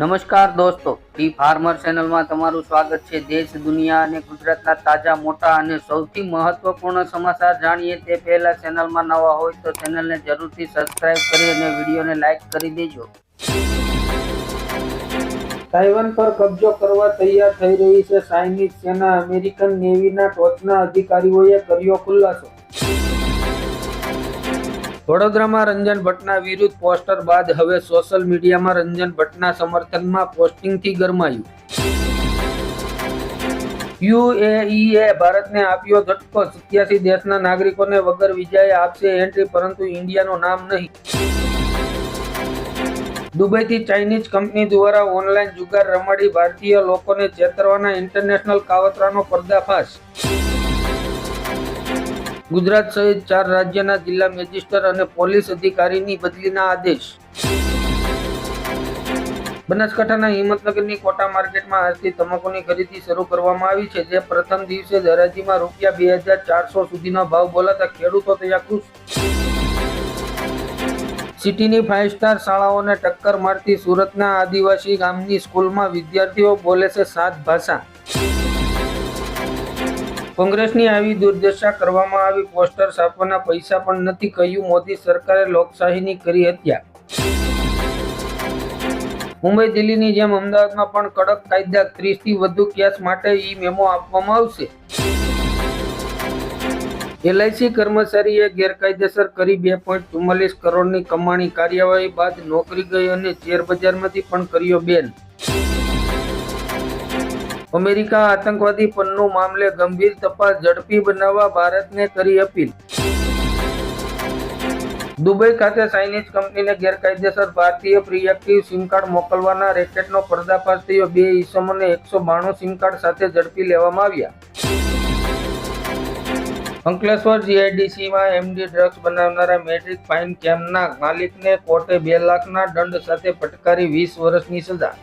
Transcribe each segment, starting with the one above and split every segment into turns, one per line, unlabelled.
નમસ્કાર દોસ્તો, T farmer ચેનલમાં તમારું સ્વાગત છે. દેશ, દુનિયા અને ગુજરાતના તાજા, મોટા અને સૌથી મહત્વપૂર્ણ સમાચાર જાણીએ તે પહેલા ચેનલમાં નવા હોય તો ચેનલને જરૂરથી સબસ્ક્રાઇબ કરી અને વિડીયોને લાઈક કરી દેજો. તાઇવાન પર કબજો કરવા તૈયાર થઈ રહી છે ચાઇનીઝ સેના. અમેરિકન નેવીના ટોચના અધિકારીઓએ કર્યો ખુલાસો. વડોદરામાં રંજન ભટ્ટના વિરુદ્ધ પોસ્ટર બાદ હવે સોશિયલ મીડિયામાં રંજન ભટ્ટના સમર્થનમાં પોસ્ટિંગથી ગરમાયું. યુએઈએ ભારતને આપ્યો ઝટકો સત્યાસી દેશના નાગરિકોને વગર વિજાએ આપશે એન્ટ્રી, પરંતુ ઇન્ડિયાનું નામ નહીં. દુબઈથી ચાઇનીઝ કંપની દ્વારા ઓનલાઈન જુગાર રમાડી ભારતીય લોકોને છેતરવાના ઇન્ટરનેશનલ કાવતરાનો પર્દાફાશ. ગુજરાત સહિત ચાર રાજ્યના જિલ્લા મેજિસ્ટર અને પોલીસ અધિકારીની બદલીના આદેશ. બનાસકાંઠાના હિંમતનગરની કોટા માર્કેટમાં આજથી તમાકુની ખરીદી શરૂ કરવામાં આવી છે, જે પ્રથમ દિવસે જ હરાજીમાં રૂપિયા બે હજાર ચારસો સુધીનો ભાવ બોલાતા ખેડૂતો થયા ખુશ. સિટીની ફાઇવ સ્ટાર શાળાઓને ટક્કર મારતી સુરતના આદિવાસી ગામની સ્કૂલમાં વિદ્યાર્થીઓ બોલે છે સાત ભાષા. કોંગ્રેસની આવી દુર્દશા કરવામાં આવી, પોસ્ટર છાપવાના પૈસા પણ નથી કહ્યું. મોદી સરકારે લોકશાહીની કરી હત્યા. મુંબઈ દિલ્હીની જેમ અમદાવાદમાં પણ કડક કાયદા ત્રીસથી વધુ કેસ માટે ઈ મેમો આપવામાં આવશે. એલઆઈસી કર્મચારીએ ગેરકાયદેસર કરી બે પોઈન્ટ ચુમ્માલીસ કરોડની કમાણી. કાર્યવાહી બાદ નોકરી ગઈ અને શેરબજારમાંથી પણ કર્યો બેન. અમેરિકા આતંકવાદી પનનું મામલે ગંભીર તપાસ ઝડપી બનાવવા ભારતને કરી અપીલ. દુબઈ ખાતે ચાઇનીઝ કંપનીને ગેરકાયદેસર ભારતીય પ્રિએક્ટિવ સિમ કાર્ડ મોકલવાના રેકેટનો પર્દાફાશ થયો. બે ઈસમોને એકસો બાણું સિમ કાર્ડ સાથે ઝડપી લેવામાં આવ્યા. અંકલેશ્વર જીઆઈડીસીમાં એમડી ડ્રગ્સ બનાવનારા મેટ્રિક ફાઇન કેમ્પના માલિકને કોર્ટે બે લાખના દંડ સાથે ફટકારી વીસ વર્ષની સજા.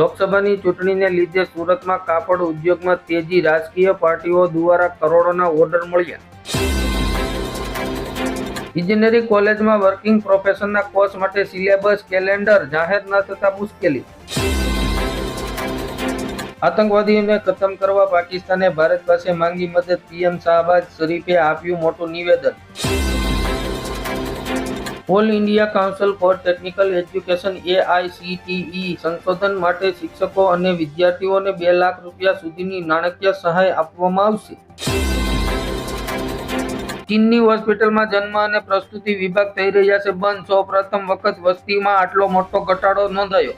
લોકસભાની ચૂંટણીને લીધે સુરતમાં કાપડ ઉદ્યોગમાં તેજી રાજકીય પાર્ટીઓ દ્વારા કરોડોના ઓર્ડર મળ્યા. ઇજનેરી કોલેજમાં વર્કિંગ પ્રોફેશનના કોર્સ માટે સિલેબસ, કેલેન્ડર જાહેર ન થતા મુશ્કેલી. આતંકવાદીઓને ખતમ કરવા પાકિસ્તાને ભારત પાસે માંગી મદદ, પીએમ શાહબાજ શરીફે આપ્યું મોટું નિવેદન. All India council for technical education AICTE સંશોધન માટે શિક્ષકો અને વિદ્યાર્થીઓને બે લાખ રૂપિયા સુધીની નાણાકીય સહાય આપવામાં આવશે. ચીનની હોસ્પિટલમાં જન્મ અને પ્રસ્તુતિ વિભાગ થઈ રહ્યા છે બંધ. સૌ પ્રથમ વખત વસ્તીમાં આટલો મોટો ઘટાડો નોંધાયો.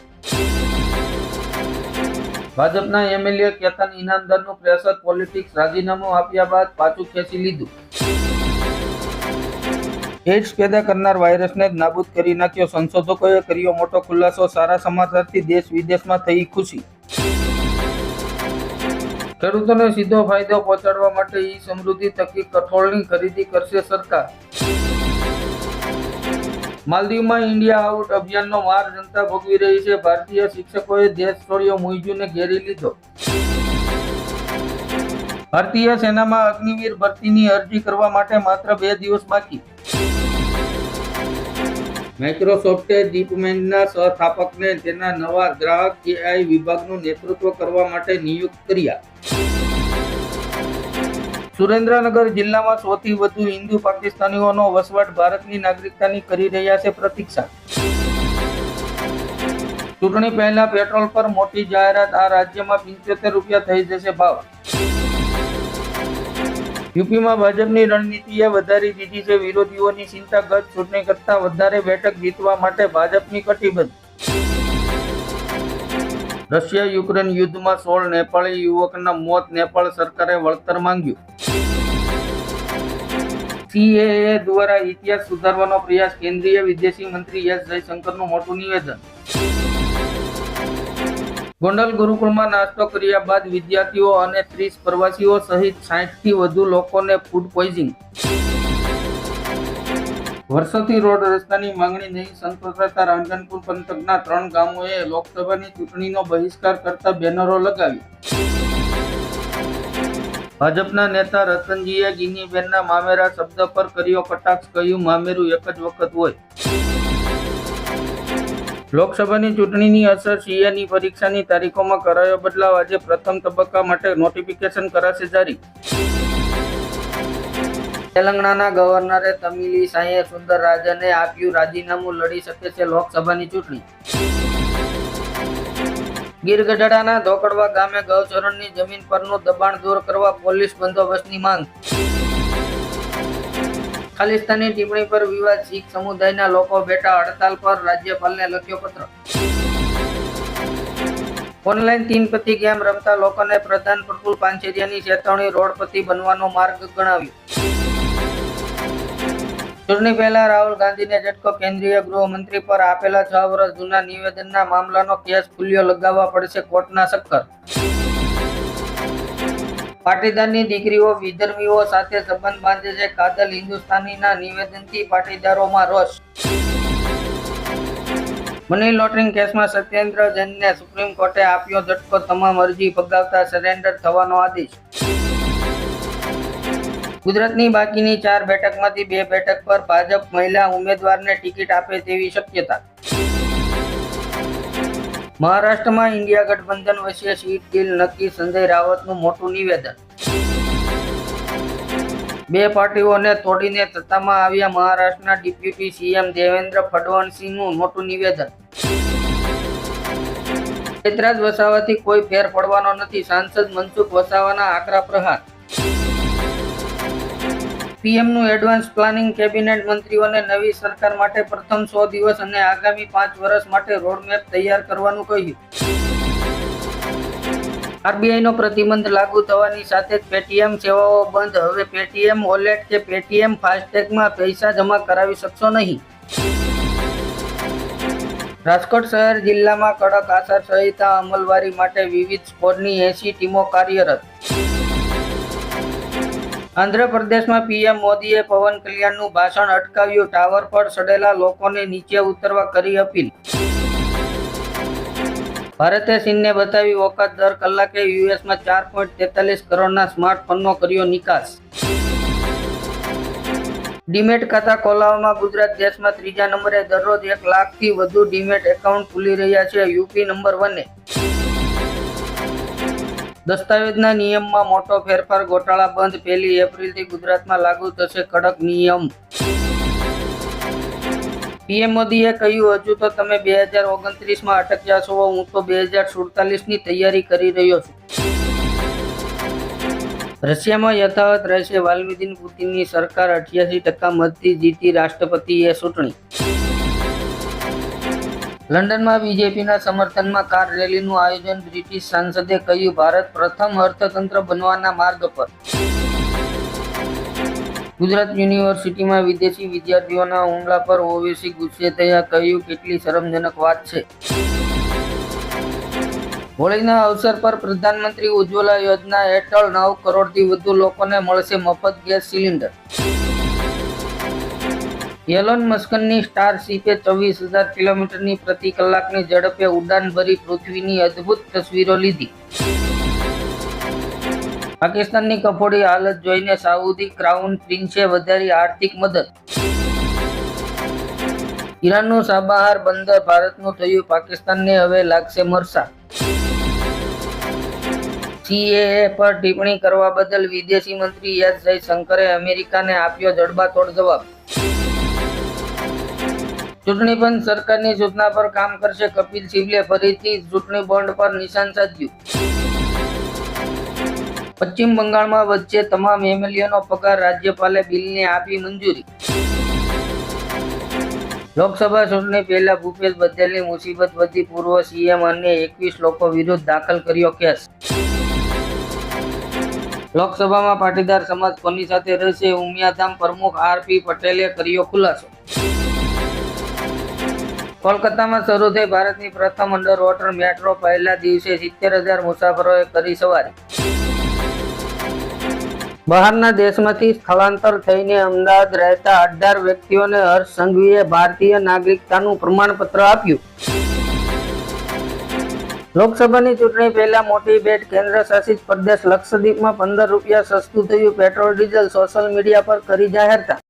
ભાજપના એમએલએ કેતન ઇનામદારનું પ્રેશર પોલિટિક્સ રાજીનામું આપ્યા બાદ પાછું ખેંચી લીધું. એડ્સ પેદા કરનાર વાયરસને જ નાબૂદ કરી નાખ્યો. સંશોધકોએ કર્યો મોટો ખુલાસો. સારા સમાચારથી દેશ વિદેશમાં થઈ ખુશી. ખેડૂતોને સીધો ફાયદો પહોંચાડવા માટે ઈ સમૃદ્ધિ તકી કઠોળની ખરીદી કરશે સરકાર. માલદીવમાં ઇન્ડિયા આઉટ અભિયાનનો માર જનતા ભોગવી રહી છે. ભારતીય શિક્ષકોએ દેશ છોડ્યો મુઈજુને ઘેરી લીધો. ભારતીય સેનામાં અગ્નિવીર ભરતીની અરજી કરવા માટે માત્ર બે દિવસ બાકી. માઇક્રોસોફ્ટે ડીપમેન્ટના સહસ્થાપકને તેના નવા ગ્રાહક એઆઈ વિભાગનું નેતૃત્વ કરવા માટે નિયુક્ત કર્યા. સુરેન્દ્રનગર જિલ્લામાં સૌથી વધુ હિન્દુ પાકિસ્તાનીઓનો વસવાટ ભારતની નાગરિકતાની કરી રહ્યા છે પ્રતીક્ષા. ચૂંટણી પહેલા પેટ્રોલ પર મોટી જાહેરાત, આ રાજ્યમાં પંચોતેર રૂપિયા થઈ જશે ભાવ. યુપીમાં ભાજપની રણનીતિએ વધારી દીધી છે. વિરોધીઓની ચિંતા ગત ચૂંટણી કરતા વધારે બેઠક જીતવા માટે ભાજપની કટિબદ્ધ. રશિયા યુક્રેન યુદ્ધમાં સોળ નેપાળી યુવકના મોત નેપાળ સરકારે વળતર માંગ્યું. સીએએ દ્વારા ઇતિહાસ સુધારવાનો પ્રયાસ કેન્દ્રીય વિદેશી મંત્રી એસ જયશંકરનું મોટું નિવેદન. ગોંડલ ગુરુકુળમાં નાસ્તો કર્યા બાદ વિદ્યાર્થીઓ અને ત્રીસ પ્રવાસીઓ સહિત સાઠથી વધુ લોકોને ફૂડ પોઈઝિંગ વર્ષોથી રોડ રસ્તાની માંગણી નહીં સંતોષાતા રાંધનપુર પંથકના ત્રણ ગામોએ લોકસભાની ચૂંટણીનો બહિષ્કાર કરતા બેનરો લગાવી. ભાજપના નેતા રતનજીએ ગિનીબેનના મામેરા શબ્દ પર કર્યો કટાક્ષ, કહ્યું, મામેરું એક જ વખત હોય. લોકસભાની ચૂંટણીની અસર સીએની પરીક્ષાની તારીખોમાં કરાયો બદલાવ. આજે પ્રથમ તબક્કા માટે નોટિફિકેશન કરાશે જારી. તેલંગાણાના ગવર્નરે તમિલિસાઈએ સુંદરરાજને આપ્યું રાજીનામું, લડી શકે છે લોકસભાની ચૂંટણી. ગીર ગઢડાના ધોકડવા ગામે ગૌચરણની જમીન પરનું દબાણ દૂર કરવા પોલીસ બંદોબસ્તની માંગ. ખાલિસ્તાની ટિપ્પણી પર વિવાદ, શીખ સમુદાયના લોકો બેઠા હડતાલ પર રાજ્યપાલને લખ્યો પત્ર. ઓનલાઈન તીન પતિ ગેમ રમતા લોકોને પ્રધાન પ્રફુલ પાંચેરિયાની ચેતવણી રોડપતિ બનવાનો માર્ગ ગણાવ્યો. ચૂંટણી પહેલા રાહુલ ગાંધીને ઝટકો કેન્દ્રીય ગૃહમંત્રી પર આપેલા છ વર્ષ જૂના નિવેદનના મામલાનો કેસ ખુલ્યો લગાવવા પડશે કોર્ટના ચક્કર પાટીદારની દીકરીઓ, વિધર્મીઓ સાથે સંબંધ બાંધે છે. કાદલ હિન્દુસ્તાનીના નિવેદનથી પાટીદારોમાં રોષ. મની લોન્ડરિંગ કેસમાં સત્યેન્દ્ર જૈનને સુપ્રીમ કોર્ટે આપ્યો ઝટકો. તમામ અરજી ફગાવતા સરેન્ડર થવાનો આદેશ. ગુજરાતની બાકીની ચાર બેઠકમાંથી બે બેઠક પર ભાજપ મહિલા ઉમેદવારને ટિકિટ આપે તેવી શક્યતા. મહારાષ્ટ્રમાં ઇન્ડિયા ગઠબંધન વચ્ચે સીટ ડીલ નક્કી સંજય રાવતનું મોટું નિવેદન. બે પાર્ટીઓને તોડીને સત્તામાં આવ્યા મહારાષ્ટ્રના ડિપ્યુટી સીએમ દેવેન્દ્ર ફડણવીસનું મોટું નિવેદન. ચૈત્રાજ વસાવાથી કોઈ ફેર પડવાનો નથી, સાંસદ મનસુખ વસાવાના આકરા પ્રહાર. પીએમનું એડવાન્સ પ્લાનિંગ કેબિનેટ મંત્રીઓને નવી સરકાર માટે પ્રથમ સો દિવસ અને આગામી પાંચ વર્ષ માટે રોડમેપ તૈયાર કરવાનું કહ્યું. આરબીઆઈનો પ્રતિબંધ લાગુ થવાની સાથે જ પેટીએમ સેવાઓ બંધ. હવે પેટીએમ વોલેટ કે પેટીએમ ફાસ્ટેગમાં પૈસા જમા કરાવી શકશો નહીં. રાજકોટ શહેર જિલ્લામાં કડક આચારસંહિતા અમલવારી માટે વિવિધ સ્કોરની એસી ટીમો કાર્યરત. આંધ્રપ્રદેશમાં પીએમ મોદીએ પવન કલ્યાણનું ભાષણ અટકાવ્યું. ટાવર પર સડેલા લોકોને નીચે ઉતરવા કરી અપીલ. ભારતે ચીનને બતાવી ઓકાત દર કલાકે યુએસમાં ચાર પોઈન્ટ તેતાલીસ કરોડના સ્માર્ટફોનનો કર્યો નિકાસ. ડીમેટ ખાતા ખોલાવવામાં ગુજરાત દેશમાં ત્રીજા નંબરે દરરોજ એક લાખથી વધુ ડીમેટ એકાઉન્ટ ખુલી રહ્યા છે. UP number વને. દસ્તાવેજના નિયમમાં મોટો ફેરફાર ગોટાળા બંધ. પહેલી એપ્રિલથી ગુજરાતમાં લાગુ થશે કડક નિયમ. પીએમ મોદીએ કહ્યું, હજુ તો તમે બે હજાર ઓગણત્રીસમાં અટક્યા છો. હું તો બે હજાર સુડતાલીસની તૈયારી કરી રહ્યો છું. રશિયામાં યથાવત રહેશે વાલ્મિદીન પુતિનની સરકાર. અઠ્યાસી ટકા મતથી જીતી રાષ્ટ્રપતિએ ચૂંટણી. લંડનમાં બીજેપીના સમર્થનમાં કાર રેલીનું આયોજન બ્રિટિશ સાંસદે કહ્યું, ભારત પ્રથમ અર્થતંત્ર બનવાના માર્ગ પર. ગુજરાત યુનિવર્સિટીમાં વિદેશી વિદ્યાર્થીઓના હુમલા પર ઓવેસી ગુસ્સે થયા, કહ્યું, કેટલી શરમજનક વાત છે. હોળીના અવસર પર પ્રધાનમંત્રી ઉજ્જવલા યોજના હેઠળ નવ કરોડથી વધુ લોકોને મળશે મફત ગેસ સિલિન્ડર. એલોન મસ્કનની સ્ટારશીપે ચોવીસ હજાર કિલોમીટરની પ્રતિ કલાકની ઝડપે ઉડાન ભરી પૃથ્વીની અદ્ભુત તસવીરો લીધી. પાકિસ્તાનની કફોડી હાલત જોઈને સાઉદી ક્રાઉન પ્રિન્સે વધારી આર્થિક મદદ. ઈરાનનું સાબાહાર બંદર ભારતનું થયું, પાકિસ્તાનને હવે લાગશે મરસા. સીએએ પર ટિપ્પણી કરવા બદલ વિદેશી મંત્રી એસ જયશંકરે અમેરિકાને આપ્યો જડબાતોડ જવાબ. ચૂંટણી પંચ સરકારની સૂચના પર કામ કરશે કપિલ સિબલે ફરીથી ચૂંટણી બોન્ડ પર નિશાન સાધ્યું. પશ્ચિમ બંગાળમાં વચ્ચે તમામ એમએલએનો પગાર રાજ્યપાલે બિલને આપી મંજૂરી. લોકસભા ચૂંટણી પહેલા ભૂપેશ બઘેલની મુસીબત વધી પૂર્વ સીએમ અને એકવીસ લોકો વિરુદ્ધ દાખલ કર્યો કેસ. લોકસભામાં પાટીદાર સમાજ કોની સાથે રહેશે? ઉમિયાધામ પ્રમુખ આરપી પટેલે કર્યો ખુલાસો. કોલકાતામાં શરૂ થઈ ભારતની પ્રથમ અંડર વોટર મેટ્રો પહેલા દિવસે સિત્તેર હજાર મુસાફરોએ કરી સવારી. બહારના દેશમાંથી સ્થળાંતર થઈને અમદાવાદ રહેતા અઢાર વ્યક્તિઓને હર્ષ સંઘવીએ ભારતીય નાગરિકતાનું પ્રમાણપત્ર આપ્યું. લોકસભાની ચૂંટણી પહેલા મોટી બેટ કેન્દ્ર શાસિત પ્રદેશ લક્ષદ્વીપમાં પંદર રૂપિયા સસ્તું થયું, પેટ્રોલ, ડીઝલ સોશિયલ મીડિયા પર કરી જાહેરતા.